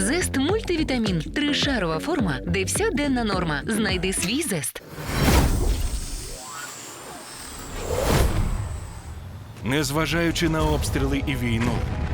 Зест мультивітамін. Тришарова форма, де вся денна норма. Знайди свій зест. Незважаючи на обстріли і війну,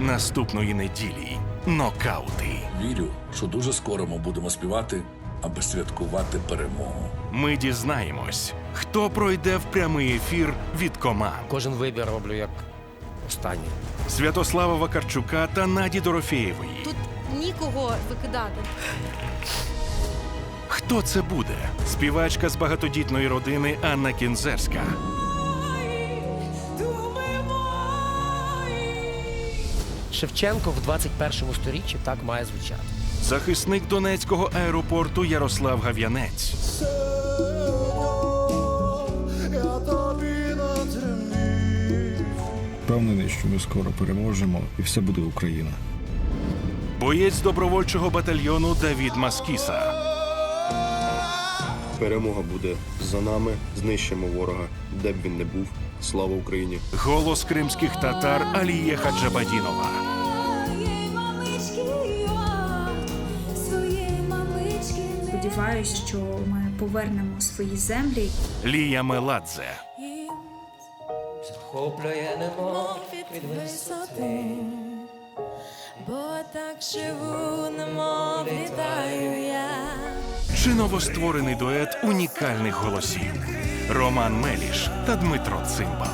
наступної неділі нокаути. Вірю, що дуже скоро ми будемо співати, аби святкувати перемогу. Ми дізнаємось, хто пройде в прямий ефір від команд Кожен вибір роблю як останній. Святослава Вакарчука та Наді Дорофєєвої. Нікого викидати. Хто це буде? Співачка з багатодітної родини Анна Кінзерська. Шевченко в 21 сторіччі так має звучати. Захисник Донецького аеропорту Ярослав Гав'янець. Впевнений, що ми скоро переможемо і все буде Україна. Боєць добровольчого батальйону Давід Маскіса. Перемога буде за нами. Знищимо ворога, де б він не був. Слава Україні! Голос кримських татар Аліє Хаджабадінова. Сподіваюсь, що ми повернемо свої землі. Лія Меладзе. Захоплює немов від висоти, так живу, немов літаю я. Чи новостворений дует унікальних голосів Роман Меліш та Дмитро Цимбал.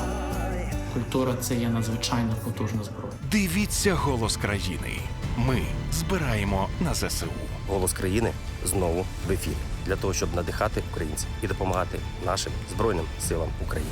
Культура це є надзвичайно потужна зброя. Дивіться голос країни. Ми збираємо на ЗСУ. Голос країни знову в ефірі для того, щоб надихати українців і допомагати нашим збройним силам України.